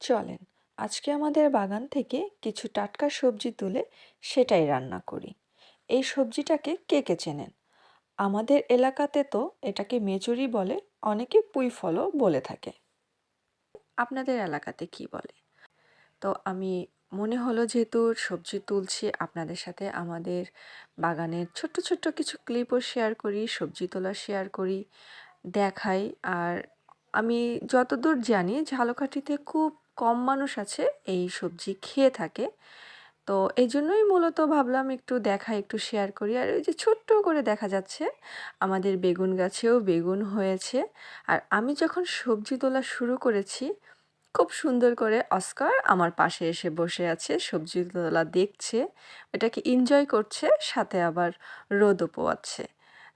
চলেন, আজকে আমাদের বাগান থেকে কিছু টাটকা সবজি তুলে সেটাই রান্না করি। এই সবজিটাকে কে কে চেনেন? আমাদের এলাকাতে তো এটাকে মেচুরি বলে, অনেকে পুঁই ফলও বলে থাকে। আপনাদের এলাকাতে কি বলে? তো আমি মনে হলো যেহেতু সবজি তুলছি, আপনাদের সাথে আমাদের বাগানের ছোট্ট ছোট্ট কিছু ক্লিপও শেয়ার করি, সবজি তোলা শেয়ার করি, দেখাই। আর আমি যতদূর জানি, ঝালকাঠিতে খুব কম মানুষ আছে, এই সবজি খেয়ে থাকে। তো এই জন্যই মূলত ভাবলাম একটু দেখা, একটু শেয়ার করি। আর ওই যে ছোট্ট করে দেখা যাচ্ছে, আমাদের বেগুন গাছেও বেগুন হয়েছে। আর আমি যখন সবজি তোলা শুরু করেছি, খুব সুন্দর করে অস্কার আমার পাশে এসে বসে আছে, সবজি তোলা দেখছে, এটাকে এনজয় করছে, সাথে আবার রোদও পোয়াচ্ছে।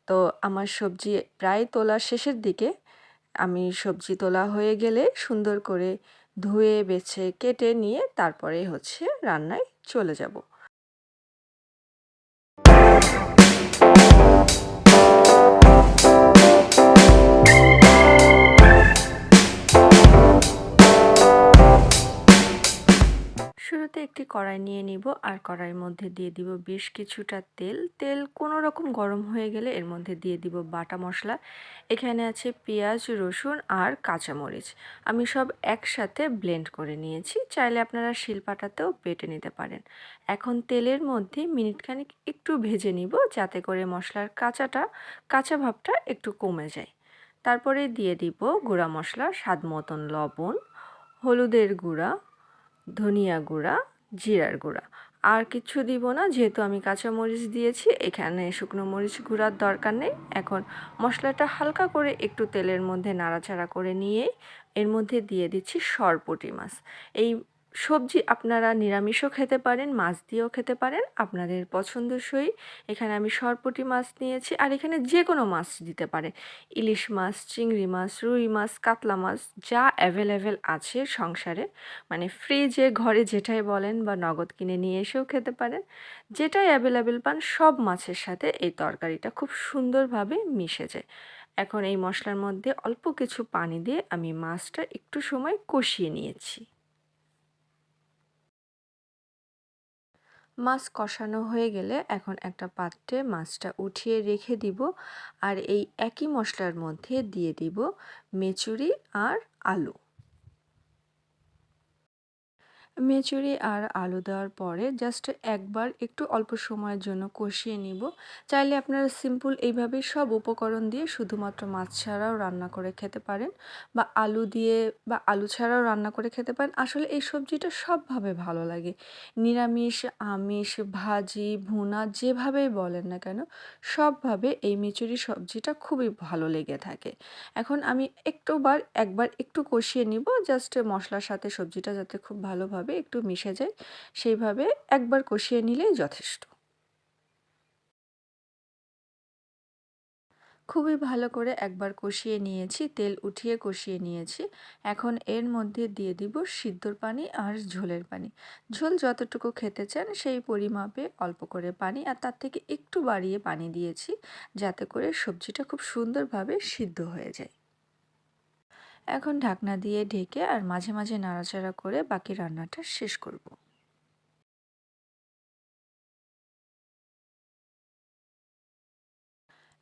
তো আমার সবজি প্রায় তোলা শেষের দিকে, আমি সবজি তোলা হয়ে গেলে সুন্দর করে ধুয়ে বেছে কেটে নিয়ে তারপরে হচ্ছে রান্নায় চলে যাব। একটি কড়াই নিয়ে নিব আর কড়াইয়ের মধ্যে দিয়ে দিব বেশ কিছুটা তেল। তেল কোনো রকম গরম হয়ে গেলে এর মধ্যে দিয়ে দিব বাটা মশলা। এখানে আছে পেঁয়াজ, রসুন আর কাঁচামরিচ। আমি সব একসাথে ব্লেন্ড করে নিয়েছি। চাইলে আপনারা শিলপাটাতেও বেটে নিতে পারেন। এখন তেলের মধ্যে মিনিটখানিক একটু ভেজে নিব যাতে করে মশলার কাঁচাটা, কাঁচা ভাবটা একটু কমে যায়। তারপরে দিয়ে দিব গুঁড়া মশলা, স্বাদ মতন লবণ, হলুদের গুঁড়া, ধনিয়া গুঁড়া জিরার গুঁড়া। আর কিছু দিব না, যেহেতু আমি কাঁচা মরিচ দিয়েছি, এখানে শুকনো মরিচ গুঁড়ার দরকার নেই। এখন মশলাটা হালকা করে একটু তেলের মধ্যে নাড়াচাড়া করে নিয়ে এর মধ্যে দিয়ে দিচ্ছি সরপুটি মাছ। এই সবজি আপনারা নিরামিষও খেতে পারেন, মাছ দিয়েও খেতে পারেন, আপনাদের পছন্দসই। এখানে আমি সরপুটি মাছ নিয়েছি আর এখানে যে কোনো মাছ দিতে পারে। ইলিশ মাছ, চিংড়ি মাছ, রুই মাছ, কাতলা মাছ, যা অ্যাভেলেবেল আছে সংসারে। মানে ফ্রিজে ঘরে যেটাই বলেন বা নগদ কিনে নিয়ে এসেও খেতে পারেন। যেটাই অ্যাভেলেবেল পান, সব মাছের সাথে এই তরকারিটা খুব সুন্দরভাবে মিশে যায়। এখন এই মশলার মধ্যে অল্প কিছু পানি দিয়ে আমি মাছটা একটু সময় কষিয়ে নিয়েছি। মাছ কষানো হয়ে গেলে এখন একটা পাত্রে মাছটা উঠিয়ে রেখে দিব আর এই একই মশলার মধ্যে দিয়ে দিব মেচুরি আর আলু। মেচুরি আর আলু দেওয়ার পরে জাস্ট একবার একটু অল্প সময়ের জন্য কষিয়ে নিব। চাইলে আপনারা সিম্পল এইভাবেই সব উপকরণ দিয়ে শুধুমাত্র মাছ ছাড়াও রান্না করে খেতে পারেন বা আলু দিয়ে বা আলু ছাড়াও রান্না করে খেতে পারেন। আসলে এই সবজিটা সবভাবে ভালো লাগে। নিরামিষ, আমিষ, ভাজি, ভুনা যেভাবেই বলেন না কেন, সবভাবে এই মেচুরি সবজিটা খুবই ভালো লেগে থাকে। এখন আমি একটুবার একবার একটু কষিয়ে নিব। জাস্ট মশলার সাথে সবজিটা যাতে খুব ভালোভাবে একটু মিশে যায়, সেইভাবে একবার কষিয়ে নিলেই যথেষ্ট। খুবই ভালো করে একবার কষিয়ে নিয়েছি, তেল উঠিয়ে কষিয়ে নিয়েছি। এখন এর মধ্যে দিয়ে দিব সিদ্ধর পানি আর ঝোলের পানি। ঝোল যতটুকু খেতে চান সেই পরিমাপে অল্প করে পানি আর তার থেকে একটু বাড়িয়ে পানি দিয়েছি, যাতে করে সবজিটা খুব সুন্দরভাবে সিদ্ধ হয়ে যায়। এখন ঢাকনা দিয়ে ঢেকে আর মাঝে মাঝে নাড়াচাড়া করে বাকি রান্নাটা শেষ করব।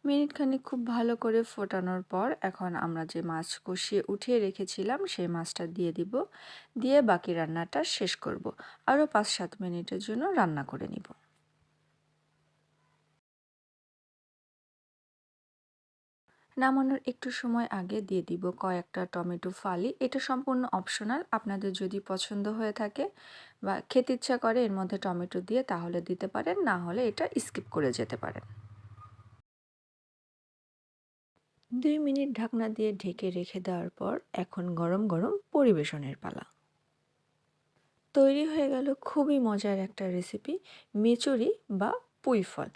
মিনিট খানিক খুব ভালো করে ফোটানোর পর এখন আমরা যে মাছ কষিয়ে উঠিয়ে রেখেছিলাম, সেই মাছটা দিয়ে দিব। দিয়ে বাকি রান্নাটা শেষ করব। আরও পাঁচ সাত মিনিটের জন্য রান্না করে নিব। নামানোর একটু সময় আগে দিয়ে দিব কয়েকটা টমেটো ফালি। এটা সম্পূর্ণ অপশনাল আপনাদের যদি পছন্দ হয়ে থাকে বা খেতে ইচ্ছা করে এর মধ্যে টমেটো দিয়ে তাহলে দিতে পারেন, না হলে এটা স্কিপ করে যেতে পারেন। দুই মিনিট ঢাকনা দিয়ে ঢেকে রেখে দেওয়ার পর এখন গরম গরম পরিবেশনের পালা। তৈরি হয়ে গেল খুবই মজার একটা রেসিপি মেচুরি বা পুঁই ফল।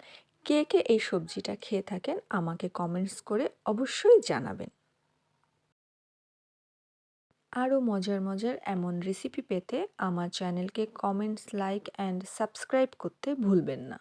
কে কে এই সবজিটা খেয়ে থাকেন আমাকে কমেন্টস করে অবশ্যই জানাবেন। আরও মজার মজার এমন রেসিপি পেতে আমার চ্যানেলকে কমেন্টস লাইক অ্যান্ড সাবস্ক্রাইব করতে ভুলবেন না।